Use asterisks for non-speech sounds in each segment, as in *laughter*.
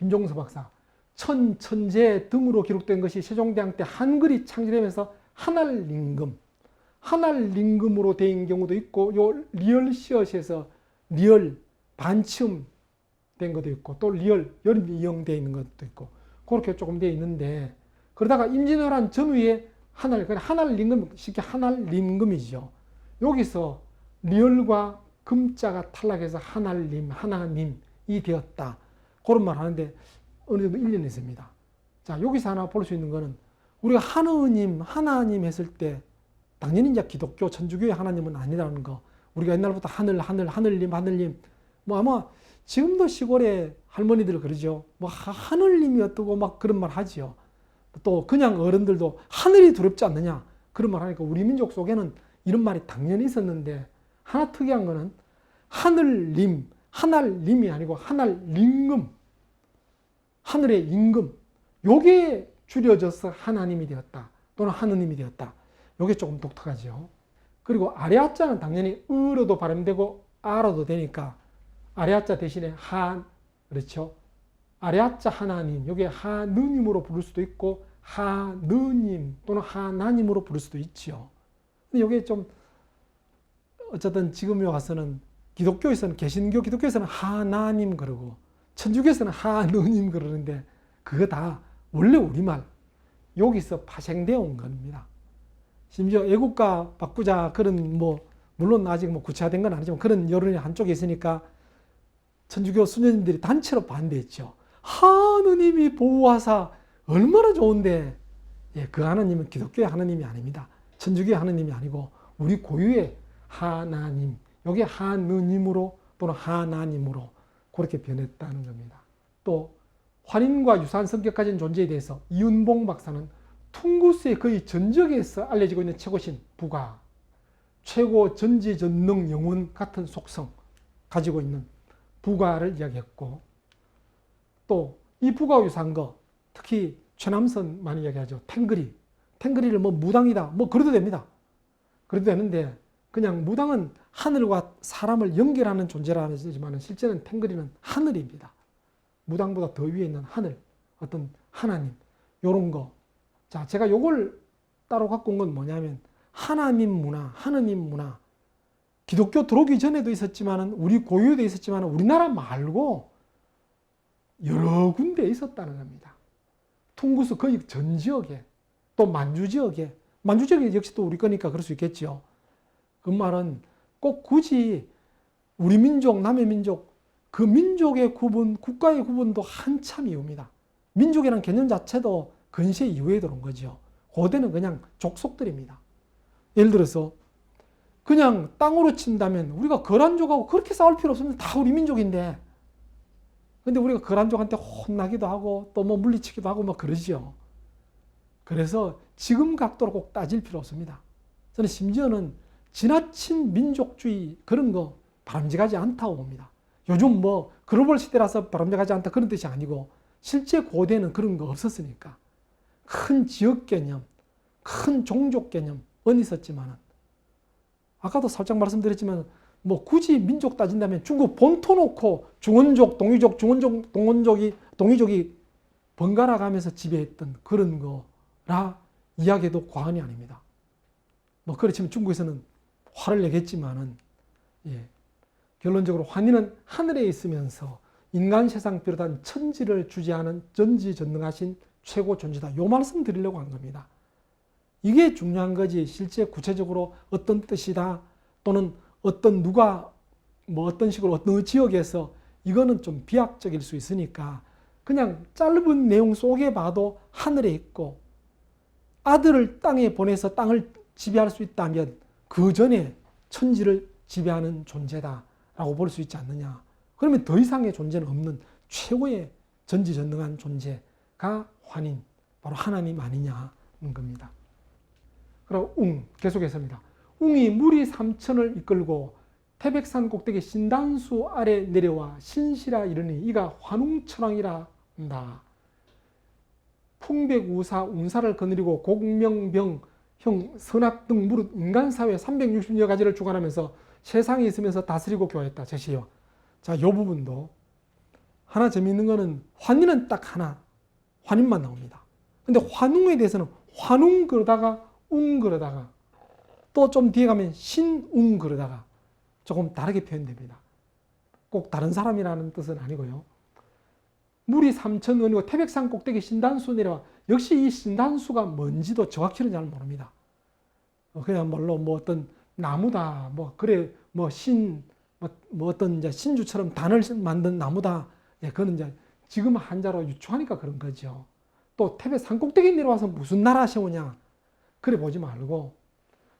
김종서 박사 천, 천재 등으로 기록된 것이 세종대왕 때 한글이 창제되면서 한알림금 한알림금으로 된 경우도 있고 요 리얼 시엇에서 리얼 반치음 된 것도 있고 또 리얼 열이 이용되어 있는 것도 있고 그렇게 조금 되어 있는데 그러다가 임진왜란 전후에 한알 그 한알림금 쉽게 한알림금이죠. 여기서 리얼과 금자가 탈락해서 한알림 하나님이 되었다 그런 말 하는데 어느 정도 일리는 있습니다. 자 여기서 하나 볼 수 있는 거는 우리가 하느님 하나님 했을 때 당연히 이제 기독교 천주교의 하나님은 아니라는 거 우리가 옛날부터 하늘 하늘 하늘님 하늘님 뭐 아마 지금도 시골에 할머니들 그러죠. 뭐 하- 하늘님이 어떠고 막 그런 말 하지요. 또 그냥 어른들도 하늘이 두렵지 않느냐 그런 말 하니까 우리 민족 속에는 이런 말이 당연히 있었는데 하나 특이한 거는 하늘님 하늘님이 아니고 하늘림금 하늘의 임금 요게 줄여져서 하나님이 되었다 또는 하느님이 되었다 요게 조금 독특하죠. 그리고 아레아자는 당연히 으로도 발음되고 아로도 되니까 아레아자 대신에 한 그렇죠. 아레아자 하나님 요게 하느님으로 부를 수도 있고 하느님 또는 하나님으로 부를 수도 있지요. 근데 요게 좀 어쨌든 지금에 와서는 기독교에서는 개신교 기독교에서는 하나님 그러고 천주교에서는 하느님 그러는데 그거 다 원래 우리말 여기서 파생되어 온 겁니다. 심지어 애국가 바꾸자 그런 뭐 물론 아직 뭐 구체화된 건 아니지만 그런 여론이 한쪽에 있으니까 천주교 수녀님들이 단체로 반대했죠. 하느님이 보호하사 얼마나 좋은데 예, 그 하나님은 기독교의 하나님이 아닙니다. 천주교의 하나님이 아니고 우리 고유의 하나님 여기 하느님으로 또는 하나님으로 그렇게 변했다는 겁니다. 또 환인과 유사한 성격 가진 존재에 대해서 이윤봉 박사는 퉁구스의 거의 전적에서 알려지고 있는 최고신 부가 최고 전지전능 영혼 같은 속성 가지고 있는 부가를 이야기했고 또 이 부가 유사한 거 특히 최남선 많이 이야기하죠. 탱그리. 탱그리를 뭐 무당이다. 뭐 그래도 됩니다. 그래도 되는데 그냥 무당은 하늘과 사람을 연결하는 존재라 하지만 실제는 탱그리는 하늘입니다. 무당보다 더 위에 있는 하늘, 어떤 하나님, 요런 거. 자, 제가 요걸 따로 갖고 온 건 뭐냐면 하나님 문화, 하느님 문화. 기독교 들어오기 전에도 있었지만은 우리 고유에도 있었지만 우리나라 말고 여러 군데 있었다는 겁니다. 퉁구스 거의 전 지역에 또 만주 지역에 만주 지역이 역시 또 우리 거니까 그럴 수 있겠지요. 그 말은 꼭 굳이 우리 민족, 남의 민족, 그 민족의 구분, 국가의 구분도 한참 이후입니다. 민족이라는 개념 자체도 근시에 이후에 들어온 거죠. 고대는 그냥 족속들입니다. 예를 들어서 그냥 땅으로 친다면 우리가 거란족하고 그렇게 싸울 필요 없습니다. 다 우리 민족인데. 근데 우리가 거란족한테 혼나기도 하고 또 뭐 물리치기도 하고 뭐 그러지요. 그래서 지금 각도로 꼭 따질 필요 없습니다. 저는 심지어는 지나친 민족주의 그런 거 바람직하지 않다고 봅니다. 요즘 뭐 글로벌 시대라서 바람직하지 않다 그런 뜻이 아니고 실제 고대는 그런 거 없었으니까 큰 지역 개념, 큰 종족 개념은 있었지만은 아까도 살짝 말씀드렸지만 뭐 굳이 민족 따진다면 중국 본토 놓고 중원족, 동이족, 중원족, 동원족이 동이족이 번갈아 가면서 지배했던 그런 거라 이야기해도 과언이 아닙니다. 뭐 그렇지만 중국에서는 화를 내겠지만은 예. 결론적으로 환희는 하늘에 있으면서 인간 세상 비롯한 천지를 주재하는 전지전능하신 최고 존재다. 요 말씀 드리려고 한 겁니다. 이게 중요한 거지. 실제 구체적으로 어떤 뜻이다 또는 어떤 누가 뭐 어떤 식으로 어떤 지역에서 이거는 좀 비약적일 수 있으니까 그냥 짧은 내용 속에 봐도 하늘에 있고 아들을 땅에 보내서 땅을 지배할 수 있다면 그 전에 천지를 지배하는 존재다라고 볼 수 있지 않느냐. 그러면 더 이상의 존재는 없는 최고의 전지전능한 존재가 환인, 바로 하나님 아니냐는 겁니다. 그리고 웅, 계속해서입니다. 웅이 무리 삼천을 이끌고 태백산 꼭대기 신단수 아래 내려와 신시라 이르니 이가 환웅천왕이라 한다. 풍백우사 운사를 거느리고 곡명병 형 선악 등 무릇 인간사회 360여 가지를 주관하면서 세상에 있으면서 다스리고 교화했다. 제시요. 자, 요 부분도 하나 재미있는 거는 환인은 딱 하나 환인만 나옵니다. 근데 환웅에 대해서는 환웅 그러다가 웅 그러다가 또 좀 뒤에 가면 신웅 그러다가 조금 다르게 표현됩니다. 꼭 다른 사람이라는 뜻은 아니고요. 물이 삼천원이고 태백산 꼭대기 신단수 내려와 역시 이 신단수가 뭔지도 정확히는 잘 모릅니다. 어, 그냥 뭘로 뭐 어떤 나무다 뭐 그래 뭐신 뭐, 뭐 어떤 이제 신주처럼 단을 만든 나무다 예, 그거는 이제 지금 한자로 유추하니까 그런 거죠. 또 태백 산 꼭대기 내려와서 무슨 나라 세우냐 그래 보지 말고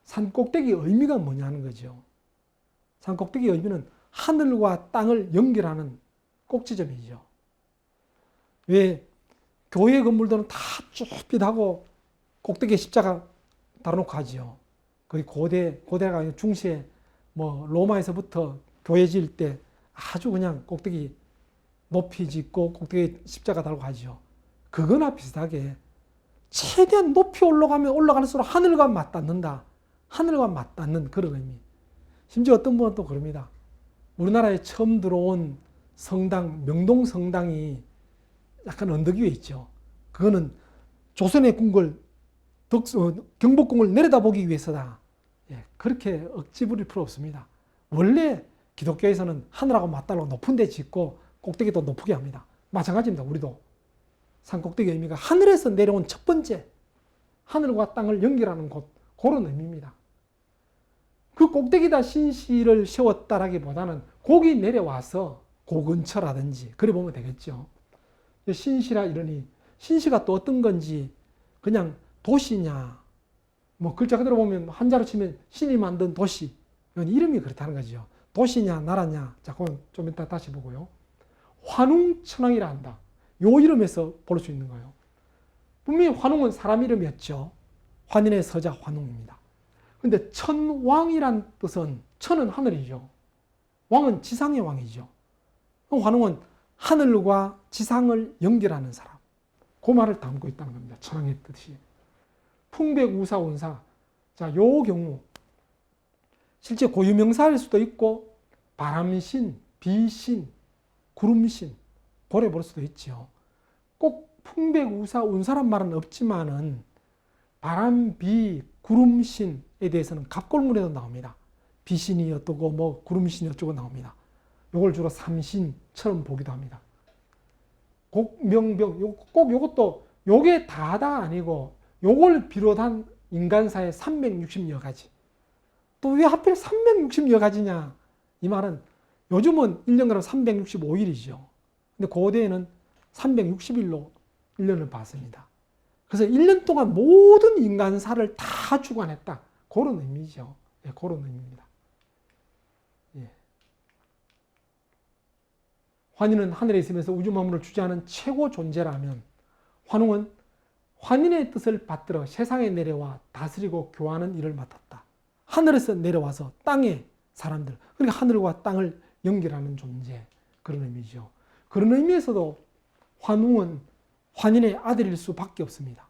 산 꼭대기 의미가 뭐냐는 거죠. 산 꼭대기 의미는 하늘과 땅을 연결하는 꼭지점이죠. 왜 교회 건물들은 다 쭈삣하고 꼭대기에 십자가 달아놓고 하지요. 거의 고대, 고대가 아니라 중시에 뭐 로마에서부터 교회 지을 때 아주 그냥 꼭대기 높이 짓고 꼭대기에 십자가 달고 하지요. 그거나 비슷하게 최대한 높이 올라가면 올라갈수록 하늘과 맞닿는다. 하늘과 맞닿는 그런 의미. 심지어 어떤 분은 또 그럽니다. 우리나라에 처음 들어온 성당, 명동 성당이 약간 언덕 위에 있죠. 그거는 조선의 궁궐, 덕, 어, 경복궁을 내려다보기 위해서다. 예, 그렇게 억지 부릴 필요 없습니다. 원래 기독교에서는 하늘하고 맞달로 높은 데 짓고 꼭대기도 높게 합니다. 마찬가지입니다. 우리도. 산 꼭대기 의미가 하늘에서 내려온 첫 번째 하늘과 땅을 연결하는 곳 그런 의미입니다. 그 꼭대기다 신시를 세웠다라기보다는 곡이 내려와서 그 근처라든지 그래 보면 되겠죠. 신시라 이러니 신시가 또 어떤 건지 그냥 도시냐 뭐 글자 그대로 보면 한자로 치면 신이 만든 도시 이건 이름이 그렇다는 거죠. 도시냐 나라냐 자 그건 좀 이따 다시 보고요. 환웅천왕이라 한다. 요 이름에서 볼 수 있는 거예요. 분명히 환웅은 사람 이름이었죠. 환인의 서자 환웅입니다. 근데 천왕이란 뜻은 천은 하늘이죠. 왕은 지상의 왕이죠. 환웅은 하늘과 지상을 연결하는 사람. 그 말을 담고 있다는 겁니다. 천왕의 뜻이. 풍백 우사 운사. 자, 요 경우 실제 고유명사일 수도 있고 바람신, 비신, 구름신 고래 볼 수도 있죠. 꼭 풍백 우사 운사란 말은 없지만은 바람, 비, 구름신에 대해서는 갑골문에도 나옵니다. 비신이 어떠고 뭐 구름신이 어쩌고 나옵니다. 요걸 주로 삼신처럼 보기도 합니다. 곡명병 꼭 요것도 요게 다다 아니고 요걸 비롯한 인간사의 360여 가지. 또 왜 하필 360여 가지냐? 이 말은 요즘은 1년간 365일이죠. 근데 고대에는 360일로 1년을 봤습니다. 그래서 1년 동안 모든 인간사를 다 주관했다. 그런 의미죠. 예, 그런 의미입니다. 환인은 하늘에 있으면서 우주 만물을 주재하는 최고 존재라면 환웅은 환인의 뜻을 받들어 세상에 내려와 다스리고 교화하는 일을 맡았다. 하늘에서 내려와서 땅에 사람들, 그러니까 하늘과 땅을 연결하는 존재 그런 의미죠. 그런 의미에서도 환웅은 환인의 아들일 수밖에 없습니다.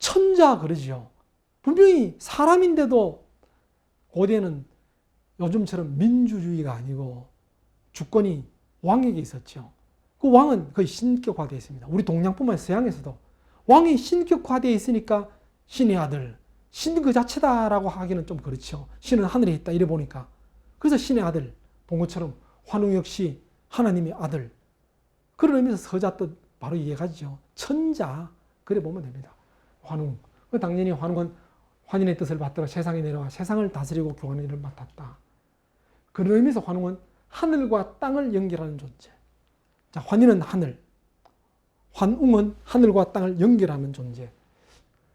천자 그러지요. 분명히 사람인데도 고대는 요즘처럼 민주주의가 아니고 주권이 왕에게 있었죠. 그 왕은 거의 신격화되어 있습니다. 우리 동양뿐만 아니라 서양에서도 왕이 신격화되어 있으니까 신의 아들, 신 그 자체다라고 하기는 좀 그렇죠. 신은 하늘에 있다 이래 보니까. 그래서 신의 아들 본 것처럼 환웅 역시 하나님의 아들. 그런 의미에서 서자 뜻 바로 이해가죠. 천자 그래 보면 됩니다. 환웅. 당연히 환웅은 환인의 뜻을 받들어 세상에 내려와 세상을 다스리고 교환하는 일을 맡았다. 그런 의미에서 환웅은 하늘과 땅을 연결하는 존재. 자, 환인은 하늘, 환웅은 하늘과 땅을 연결하는 존재.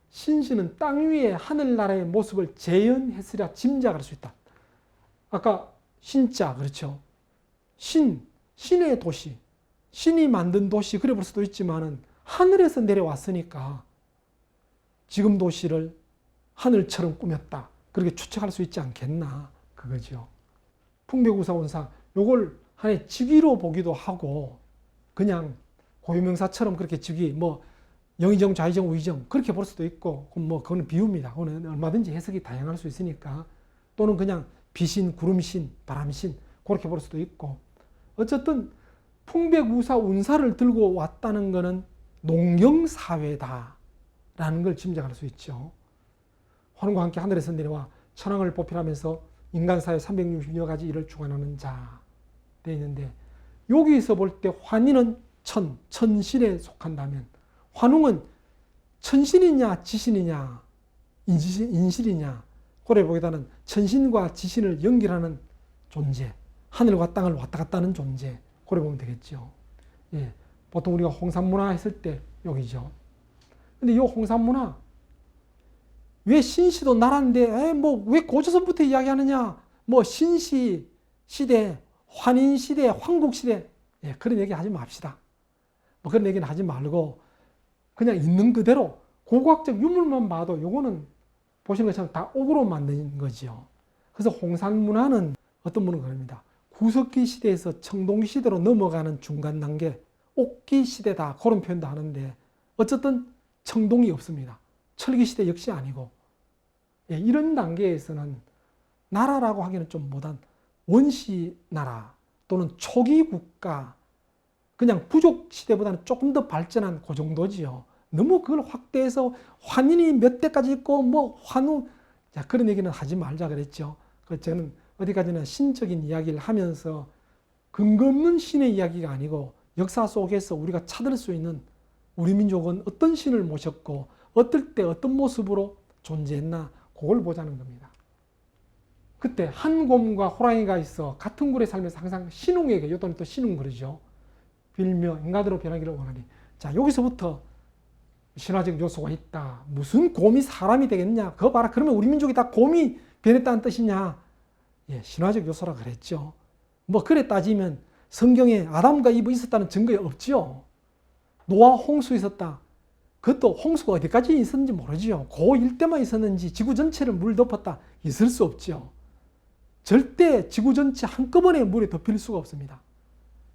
신신은 땅 위에 하늘나라의 모습을 재현했으랴 짐작할 수 있다. 아까 신자 그렇죠. 신, 신의 도시, 신이 만든 도시 그래 볼 수도 있지만은 하늘에서 내려왔으니까 지금 도시를 하늘처럼 꾸몄다. 그렇게 추측할 수 있지 않겠나 그거죠. 풍백우사 원사 요걸 하나의 직위로 보기도 하고 그냥 고유명사처럼 그렇게 직위 뭐 영의정, 좌의정, 우의정 그렇게 볼 수도 있고 뭐 그거는 비유입니다. 그거는 얼마든지 해석이 다양할 수 있으니까 또는 그냥 비신, 구름신, 바람신 그렇게 볼 수도 있고 어쨌든 풍백우사 운사를 들고 왔다는 것은 농경사회다라는 걸 짐작할 수 있죠. 환웅과 함께 하늘에서 내려와 천왕을 보필하면서 인간사회 360여 가지 일을 주관하는 자 되어 있는데 여기서 볼 때 환희는 천, 천신에 속한다면 환웅은 천신이냐 지신이냐 인신, 인실이냐 고래 보기보다는 천신과 지신을 연결하는 존재 하늘과 땅을 왔다 갔다 하는 존재 고래 보면 되겠죠. 예, 보통 우리가 홍산문화 했을 때 여기죠. 근데 이 홍산문화 왜 신시도 나라인데 뭐왜 고조선부터 이야기하느냐 뭐 신시 시대 환인 시대 황국 시대 예, 그런 얘기 하지 맙시다. 뭐 그런 얘기는 하지 말고 그냥 있는 그대로 고고학적 유물만 봐도 요거는 보시는 것처럼 다 옥으로 만든 거지요. 그래서 홍산 문화는 어떤 분은 그럽니다. 구석기 시대에서 청동기 시대로 넘어가는 중간 단계, 옥기 시대다 그런 표현도 하는데 어쨌든 청동이 없습니다. 철기 시대 역시 아니고 예, 이런 단계에서는 나라라고 하기는 좀 못한 원시 나라 또는 초기 국가 그냥 부족 시대보다는 조금 더 발전한 그 정도지요. 너무 그걸 확대해서 환인이 몇 대까지 있고 뭐 환우 자 그런 얘기는 하지 말자 그랬죠. 그 저는 어디까지나 신적인 이야기를 하면서 근거 없는 신의 이야기가 아니고 역사 속에서 우리가 찾을 수 있는 우리 민족은 어떤 신을 모셨고 어떨 때 어떤 모습으로 존재했나 그걸 보자는 겁니다. 그때 한 곰과 호랑이가 있어 같은 굴에 살면서 항상 신웅에게 요또는 또 신웅 그러죠. 빌며 인간으로 변하기를 원하니 자 여기서부터 신화적 요소가 있다. 무슨 곰이 사람이 되겠냐? 그거 봐라. 그러면 우리 민족이 다 곰이 변했다는 뜻이냐? 예, 신화적 요소라 그랬죠. 뭐 그래 따지면 성경에 아담과 이브 있었다는 증거가 없지요. 노아 홍수 있었다. 그것도 홍수가 어디까지 있었는지 모르지요. 그 일대만 있었는지 지구 전체를 물 덮었다. 있을 수 없지요. 절대 지구 전체 한꺼번에 물에 덮일 수가 없습니다.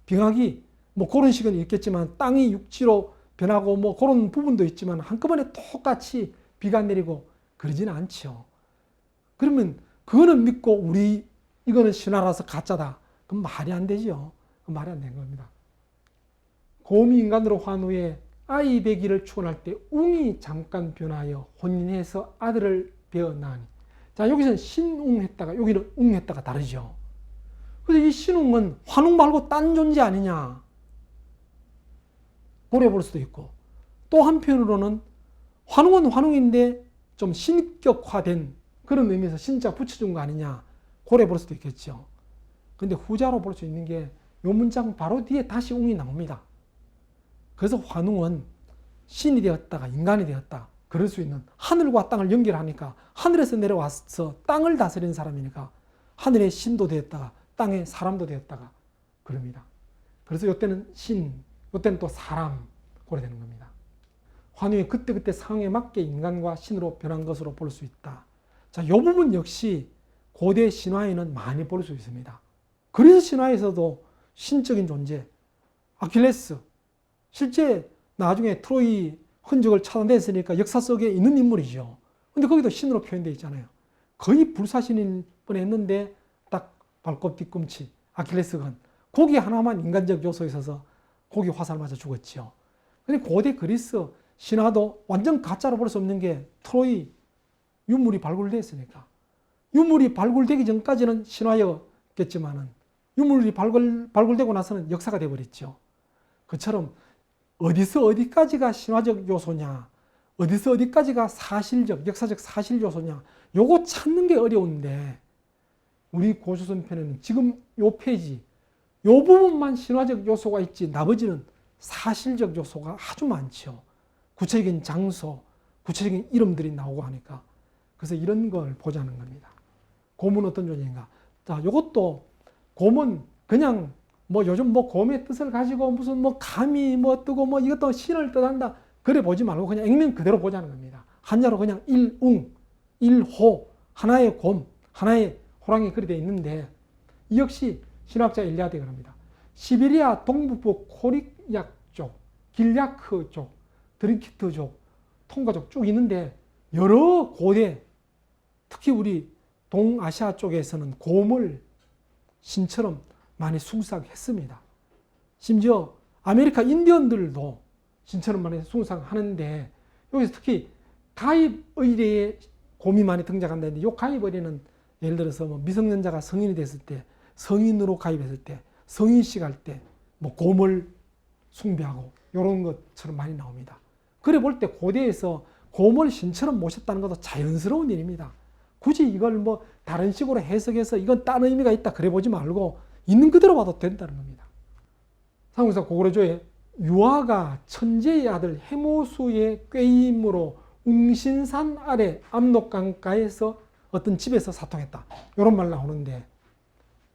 빙하기 뭐 그런 식은 있겠지만 땅이 육지로 변하고 뭐 그런 부분도 있지만 한꺼번에 똑같이 비가 내리고 그러지는 않죠. 그러면 그거는 믿고 우리 이거는 신화라서 가짜다. 그럼 말이 안 되죠. 말이 안 되는 겁니다. 곰이 인간으로 한 후에 아이 되기를 축원할 때 웅이 잠깐 변하여 혼인해서 아들을 배어 나니. 자 여기서는 신웅했다가 여기는 웅했다가 다르죠. 그래서 이 신웅은 환웅 말고 딴 존재 아니냐. 고려 볼 수도 있고 또 한편으로는 환웅은 환웅인데 좀 신격화된 그런 의미에서 신자 붙여준 거 아니냐 고려 볼 수도 있겠죠. 근데 후자로 볼 수 있는 게 요 문장 바로 뒤에 다시 웅이 나옵니다. 그래서 환웅은 신이 되었다가 인간이 되었다. 그럴 수 있는 하늘과 땅을 연결하니까 하늘에서 내려와서 땅을 다스리는 사람이니까 하늘의 신도 되었다가 땅의 사람도 되었다가 그럽니다. 그래서 이때는 신, 이때는 또 사람 고려 되는 겁니다. 환웅이 그때그때 상황에 맞게 인간과 신으로 변한 것으로 볼 수 있다. 자, 이 부분 역시 고대 신화에는 많이 볼 수 있습니다. 그래서 신화에서도 신적인 존재, 아킬레스, 실제 나중에 트로이 흔적을 찾아냈으니까 역사 속에 있는 인물이죠. 근데 거기도 신으로 표현되어 있잖아요. 거의 불사신일 뻔했는데 딱 발톱 뒤꿈치, 아킬레스건 거기 하나만 인간적 요소 있어서 거기 화살 맞아 죽었지요. 근데 고대 그리스 신화도 완전 가짜로 볼 수 없는 게 트로이 유물이 발굴됐으니까. 유물이 발굴되기 전까지는 신화였겠지만은 유물이 발굴, 발굴되고 나서는 역사가 되어버렸죠. 그처럼 어디서 어디까지가 신화적 요소냐, 어디서 어디까지가 사실적, 역사적 사실 요소냐, 요거 찾는 게 어려운데, 우리 고조선 편에는 지금 요 페이지, 요 부분만 신화적 요소가 있지, 나머지는 사실적 요소가 아주 많죠. 구체적인 장소, 구체적인 이름들이 나오고 하니까. 그래서 이런 걸 보자는 겁니다. 곰은 어떤 존재인가? 자, 요것도 곰은 그냥 뭐 요즘 뭐 곰의 뜻을 가지고 무슨 뭐 감이 뭐 뜨고 뭐 이것도 신을 뜻한다. 그래 보지 말고 그냥 액면 그대로 보자는 겁니다. 한자로 그냥 일웅, 일호, 하나의 곰, 하나의 호랑이 그리 돼 있는데 이 역시 신학자 일리아드가 합니다. 시베리아 동북부 코릭약 쪽, 길야크 쪽, 드링키트 쪽, 통가족 쭉 있는데 여러 고대 특히 우리 동아시아 쪽에서는 곰을 신처럼 많이 숭상했습니다. 심지어 아메리카 인디언들도 신처럼 많이 숭상하는데 여기서 특히 가입 의례에 곰이 많이 등장한다는데 이 가입 의례는 예를 들어서 뭐 미성년자가 성인이 됐을 때 성인으로 가입했을 때 성인식 할 때 뭐 곰을 숭배하고 이런 것처럼 많이 나옵니다. 그래 볼 때 고대에서 곰을 신처럼 모셨다는 것도 자연스러운 일입니다. 굳이 이걸 뭐 다른 식으로 해석해서 이건 딴 의미가 있다 그래 보지 말고 있는 그대로 봐도 된다는 겁니다. 상무사 고구려조의 유아가 천재의 아들 해모수의 꾀임으로 웅신산 아래 압록강가에서 어떤 집에서 사통했다. 이런 말 나오는데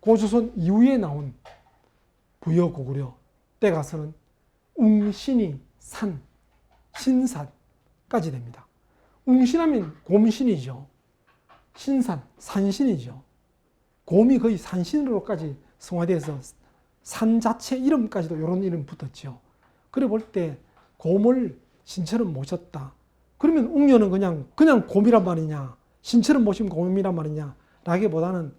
고조선 이후에 나온 부여 고구려 때 가서는 웅신이 산, 신산까지 됩니다. 웅신하면 곰신이죠. 신산, 산신이죠. 곰이 거의 산신으로까지 성화돼서 산 자체 이름까지도 이런 이름 붙었죠. 그래 볼 때 곰을 신처럼 모셨다. 그러면 웅녀는 그냥 그냥 곰이란 말이냐, 신처럼 모신 곰이란 말이냐, 라기보다는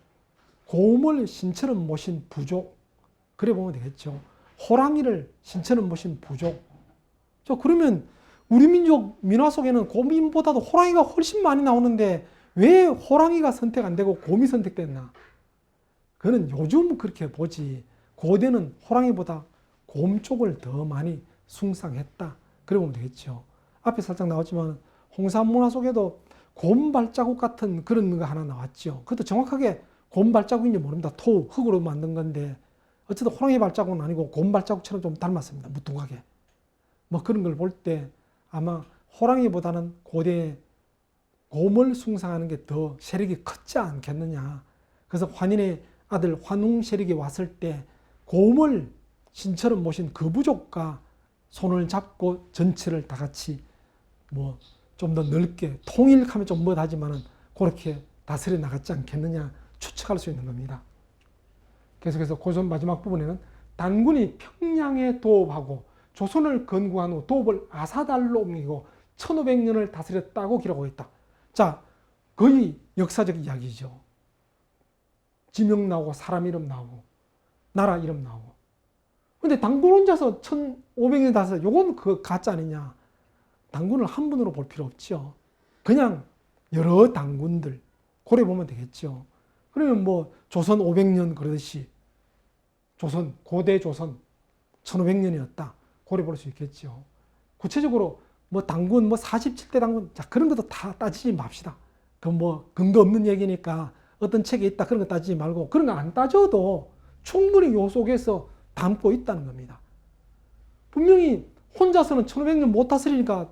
곰을 신처럼 모신 부족, 그래 보면 되겠죠. 호랑이를 신처럼 모신 부족. 저 그러면 우리 민족 민화 속에는 곰인보다도 호랑이가 훨씬 많이 나오는데 왜 호랑이가 선택 안 되고 곰이 선택됐나? 그는 요즘 그렇게 보지. 고대는 호랑이보다 곰 쪽을 더 많이 숭상했다. 그래 보면 되겠죠. 앞에 살짝 나왔지만 홍산 문화 속에도 곰 발자국 같은 그런 거 하나 나왔죠. 그것도 정확하게 곰 발자국인지 모릅니다. 토, 흙으로 만든 건데 어쨌든 호랑이 발자국은 아니고 곰 발자국처럼 좀 닮았습니다. 무뚱하게. 뭐 그런 걸 볼 때 아마 호랑이보다는 고대 곰을 숭상하는 게 더 세력이 컸지 않겠느냐. 그래서 환인의 아들 환웅 세력이 왔을 때 곰을 신처럼 모신 그 부족과 손을 잡고 전체를 다 같이 뭐 좀 더 넓게 통일하면 좀 못하지만은 그렇게 다스려 나갔지 않겠느냐 추측할 수 있는 겁니다. 계속해서 고전 마지막 부분에는 단군이 평양에 도읍하고 조선을 건국한 후 도읍을 아사달로 옮기고 1500년을 다스렸다고 기록하고 있다. 자, 거의 역사적 이야기죠. 지명 나오고 사람 이름 나오고 나라 이름 나오고. 근데 당군 혼자서 1500년 다스려 요건 그 가짜 아니냐. 당군을 한 분으로 볼 필요 없죠. 그냥 여러 당군들 고려 보면 되겠죠. 그러면 뭐 조선 500년 그러듯이 조선 고대 조선 1500년이었다. 고려 볼 수 있겠죠. 구체적으로 뭐 당군 뭐 47대 당군 자 그런 것도 다 따지지 맙시다. 그뭐 근거 없는 얘기니까 어떤 책에 있다 그런 거 따지지 말고 그런 거 안 따져도 충분히 요 속에서 담고 있다는 겁니다. 분명히 혼자서는 1500년 못 다스리니까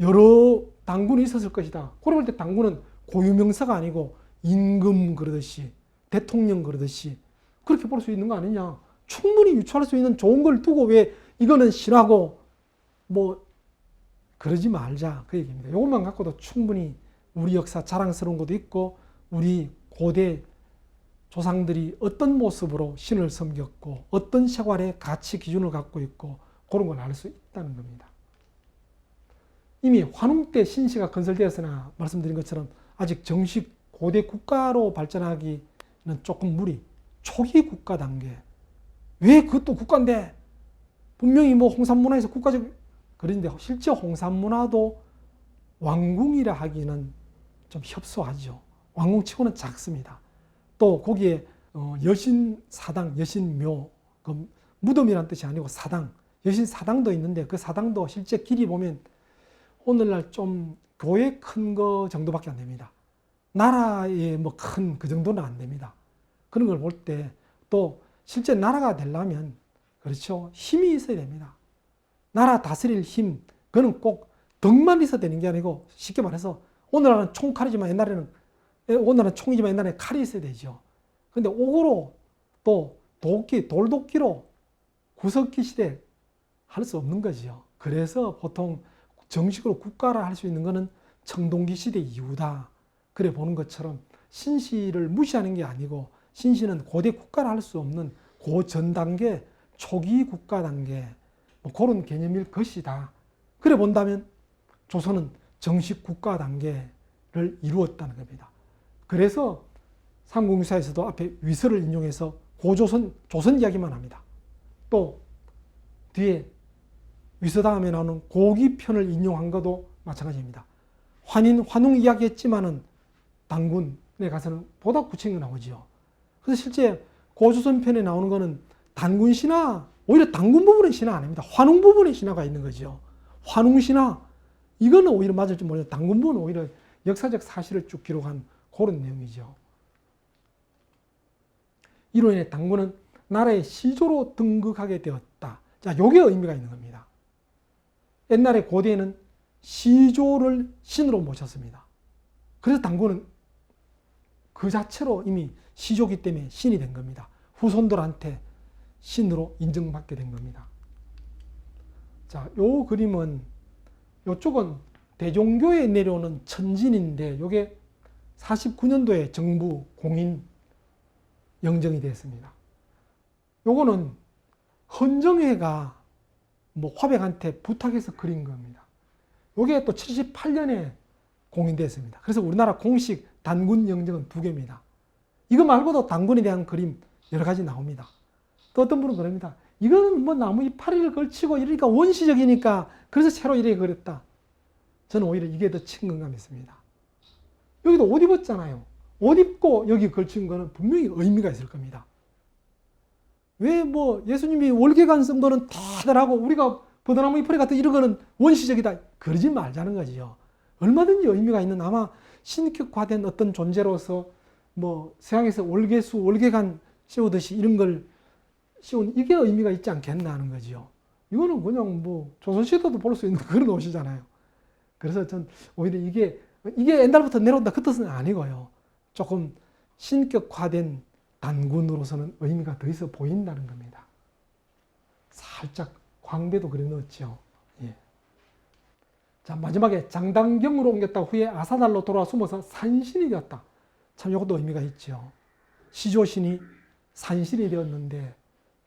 여러 당군이 있었을 것이다. 그러 볼때 당군은 고유명사가 아니고 임금 그러듯이 대통령 그러듯이 그렇게 볼 수 있는 거 아니냐. 충분히 유추할 수 있는 좋은 걸 두고 왜 이거는 싫어하고 뭐 그러지 말자 그 얘기입니다. 이것만 갖고도 충분히 우리 역사 자랑스러운 것도 있고 우리 고대 조상들이 어떤 모습으로 신을 섬겼고 어떤 생활의 가치 기준을 갖고 있고 그런 걸 알 수 있다는 겁니다. 이미 환웅 때 신시가 건설되었으나 말씀드린 것처럼 아직 정식 고대 국가로 발전하기는 조금 무리 초기 국가 단계 왜 그것도 국가인데 분명히 뭐 홍산 문화에서 국가적 그런데 실제 홍산 문화도 왕궁이라 하기는 좀 협소하죠. 왕궁치고는 작습니다. 또 거기에 어, 여신 사당, 여신 묘, 그 무덤이란 뜻이 아니고 사당, 여신 사당도 있는데 그 사당도 실제 길이 보면 오늘날 좀 교회 큰 거 정도밖에 안 됩니다. 나라에 뭐큰 그 정도는 안 됩니다. 그런 걸 볼 때 또 실제 나라가 되려면 그렇죠. 힘이 있어야 됩니다. 나라 다스릴 힘, 그는 꼭 덕만 있어야 되는 게 아니고 쉽게 말해서 오늘날은 총칼이지만 옛날에는 오늘날은 총이지만 옛날에 칼이 있어야 되죠. 근데 옥으로 또 도끼, 돌도끼로 구석기 시대 할 수 없는 거죠. 그래서 보통 정식으로 국가라 할수 있는 것은 청동기 시대 이후다. 그래 보는 것처럼 신시를 무시하는 게 아니고 신시는 고대 국가라 할수 없는 고전 단계, 초기 국가 단계 뭐 그런 개념일 것이다. 그래 본다면 조선은 정식 국가 단계를 이루었다는 겁니다. 그래서 삼국유사에서도 앞에 위서를 인용해서 고조선 조선 이야기만 합니다. 또 뒤에 위서 다음에 나오는 고기 편을 인용한 것도 마찬가지입니다. 환인, 환웅 이야기 했지만은 단군에 가서는 보다 구체적으로 나오지요. 그래서 실제 고조선 편에 나오는 거는 단군 신화, 오히려 단군 부분의 신화 아닙니다. 환웅 부분의 신화가 있는 거죠. 환웅 신화. 이거는 오히려 맞을지 모르겠는데 단군 부분은 오히려 역사적 사실을 쭉 기록한 그런 내용이죠. 이로 인해 당군은 나라의 시조로 등극하게 되었다. 자, 요게 의미가 있는 겁니다. 옛날에 고대에는 시조를 신으로 모셨습니다. 그래서 당군은 그 자체로 이미 시조기 때문에 신이 된 겁니다. 후손들한테 신으로 인정받게 된 겁니다. 자, 요 그림은 요쪽은 대종교에 내려오는 천진인데 요게 49년도에 정부 공인 영정이 됐습니다. 요거는 헌정회가 뭐 화백한테 부탁해서 그린 겁니다. 요게 또 78년에 공인됐습니다. 그래서 우리나라 공식 단군 영정은 두 개입니다. 이거 말고도 단군에 대한 그림 여러 가지 나옵니다. 또 어떤 분은 그럽니다. 이거는 뭐 나무 이파리를 걸치고 이러니까 원시적이니까 그래서 새로 이렇게 그렸다. 저는 오히려 이게 더 친근감 있습니다. 여기도 옷 입었잖아요. 옷 입고 여기 걸친 거는 분명히 의미가 있을 겁니다. 왜 뭐 예수님이 월계관 쓴 거는 다들 하고 우리가 버드나무 이파리 같은 이런 거는 원시적이다. 그러지 말자는 거지요. 얼마든지 의미가 있는 아마 신격화된 어떤 존재로서 뭐 서양에서 월계수, 월계관 씌우듯이 이런 걸 씌운 이게 의미가 있지 않겠나 하는 거지요. 이거는 그냥 뭐 조선시대도 볼 수 있는 *laughs* 그런 옷이잖아요. 그래서 전 오히려 이게 이게 옛날부터 내려온다 그 뜻은 아니고요. 조금 신격화된 단군으로서는 의미가 더 있어 보인다는 겁니다. 살짝 광배도 그려 넣었죠. 예. 자 마지막에 장당경으로 옮겼다 후에 아사달로 돌아 숨어서 산신이 되었다. 참 이것도 의미가 있죠. 시조신이 산신이 되었는데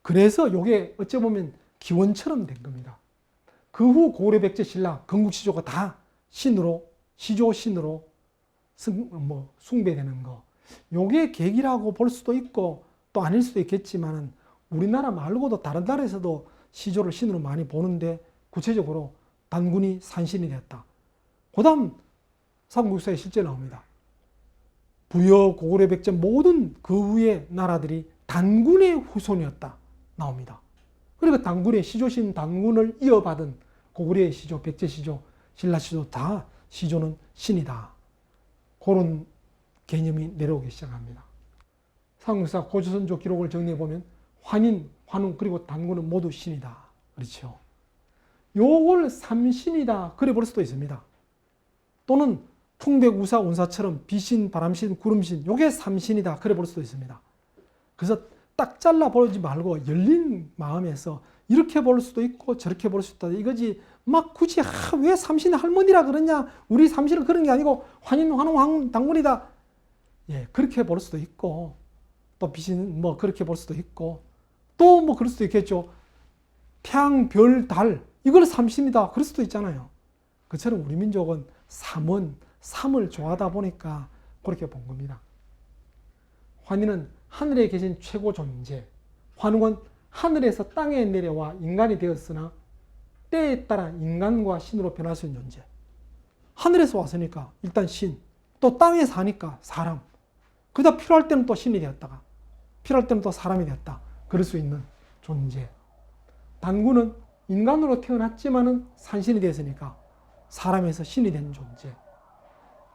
그래서 이게 어찌 보면 기원처럼 된 겁니다. 그 후 고려 백제 신라 건국시조가 다 신으로 시조신으로 승, 뭐 숭배되는 거. 요게 계기라고 볼 수도 있고 또 아닐 수도 있겠지만은 우리나라 말고도 다른 나라에서도 시조를 신으로 많이 보는데 구체적으로 단군이 산신이 되었다. 그 다음 삼국사에 실제 나옵니다. 부여 고구려 백제 모든 그 후의 나라들이 단군의 후손이었다 나옵니다. 그러니까 단군의 시조신 단군을 이어받은 고구려의 시조, 백제 시조, 신라 시조 다 시조는 신이다. 그런 개념이 내려오기 시작합니다. 삼국사 고조선조 기록을 정리해 보면 환인, 환웅 그리고 단군은 모두 신이다. 그렇죠. 요걸 삼신이다 그래 볼 수도 있습니다. 또는 풍백우사 운사처럼 비신, 바람신, 구름신 요게 삼신이다 그래 볼 수도 있습니다. 그래서 딱 잘라 보지 말고 열린 마음에서 이렇게 볼 수도 있고 저렇게 볼 수도 있다 이거지 막 굳이 아, 왜 삼신 할머니라 그러냐? 우리 삼신은 그런 게 아니고 환인, 환웅, 황, 당군이다. 예 그렇게 볼 수도 있고 또 비신 뭐 그렇게 볼 수도 있고 또 뭐 그럴 수도 있겠죠. 태양, 별, 달 이걸 삼신이다. 그럴 수도 있잖아요. 그처럼 우리 민족은 삼은 삼을 좋아하다 보니까 그렇게 본 겁니다. 환희는 하늘에 계신 최고 존재, 환웅은 하늘에서 땅에 내려와 인간이 되었으나 때에 따라 인간과 신으로 변할 수 있는 존재. 하늘에서 왔으니까 일단 신, 또 땅에 사니까 사람. 그다 필요할 때는 또 신이 되었다가 필요할 때는 또 사람이 되었다. 그럴 수 있는 존재. 단군은 인간으로 태어났지만은 산신이 됐으니까 사람에서 신이 된 존재.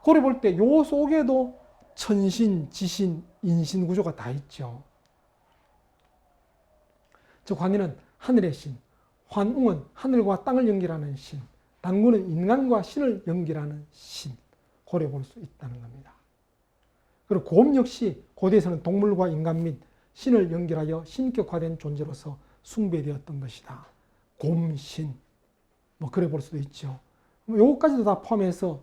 고려 볼때 요 속에도 천신, 지신, 인신 구조가 다 있죠. 즉 환희는 하늘의 신, 환웅은 하늘과 땅을 연결하는 신, 단군은 인간과 신을 연결하는 신. 고려 볼 수 있다는 겁니다. 그리고 곰 역시 고대에서는 동물과 인간 및 신을 연결하여 신격화된 존재로서 숭배되었던 것이다. 곰신. 뭐 그래 볼 수도 있죠. 요것까지도 다 포함해서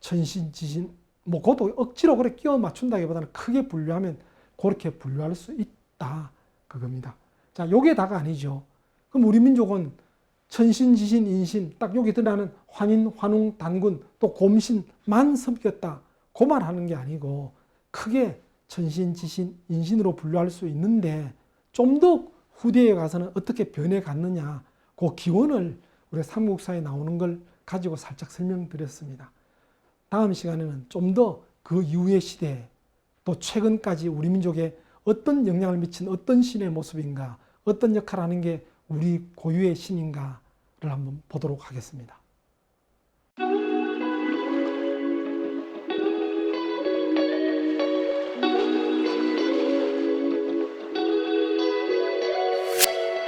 천신, 지신, 뭐 그것도 억지로 그래 끼워 맞춘다기보다는 크게 분류하면 그렇게 분류할 수 있다. 그겁니다. 자, 요게 다가 아니죠. 그럼 우리 민족은 천신, 지신, 인신 딱 여기 들어가는 환인, 환웅, 단군 또 곰신만 섬겼다 그 말하는 게 아니고 크게 천신, 지신, 인신으로 분류할 수 있는데 좀 더 후대에 가서는 어떻게 변해갔느냐 그 기원을 우리 삼국사에 나오는 걸 가지고 살짝 설명드렸습니다. 다음 시간에는 좀 더 그 이후의 시대 또 최근까지 우리 민족에 어떤 영향을 미친 어떤 신의 모습인가 어떤 역할을 하는 게 우리 고유의 신인가를 한번 보도록 하겠습니다.